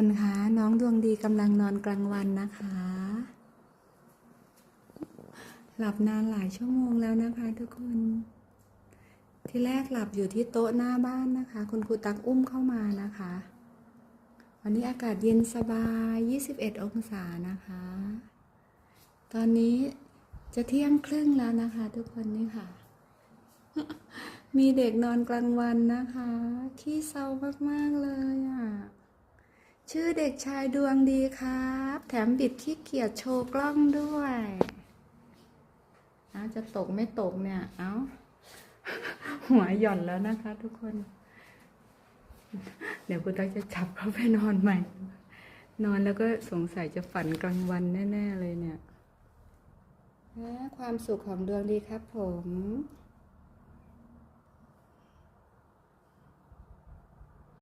คนคะน้องดวงดีกำลังนอนกลางวันนะคะ หลับนานหลายชั่วโมงแล้วนะคะทุกคน ที่แรกหลับอยู่ที่โต๊ะหน้าบ้านนะคะ คุณครูตักอุ้มเข้ามานะคะ วันนี้อากาศเย็นสบาย 21 องศานะคะ ตอนนี้จะเที่ยงครึ่งแล้วนะคะ ทุกคนนี่ค่ะ มีเด็กนอนกลางวันนะคะ ขี้เศร้ามากๆเลย ชื่อเด็กชายดวงดีครับ แถมบิดขี้เกียจโชว์กล้องด้วยอาจะตกไม่ตกเนี่ย เอาหัวหย่อนแล้วนะคะทุกคน เดี๋ยวคุณตั๊กจะจับเขาไปนอนใหม่ นอนแล้วก็สงสัยจะฝันกลางวันแน่ ๆ เลยเนี่ย ความสุขของดวงดีครับผม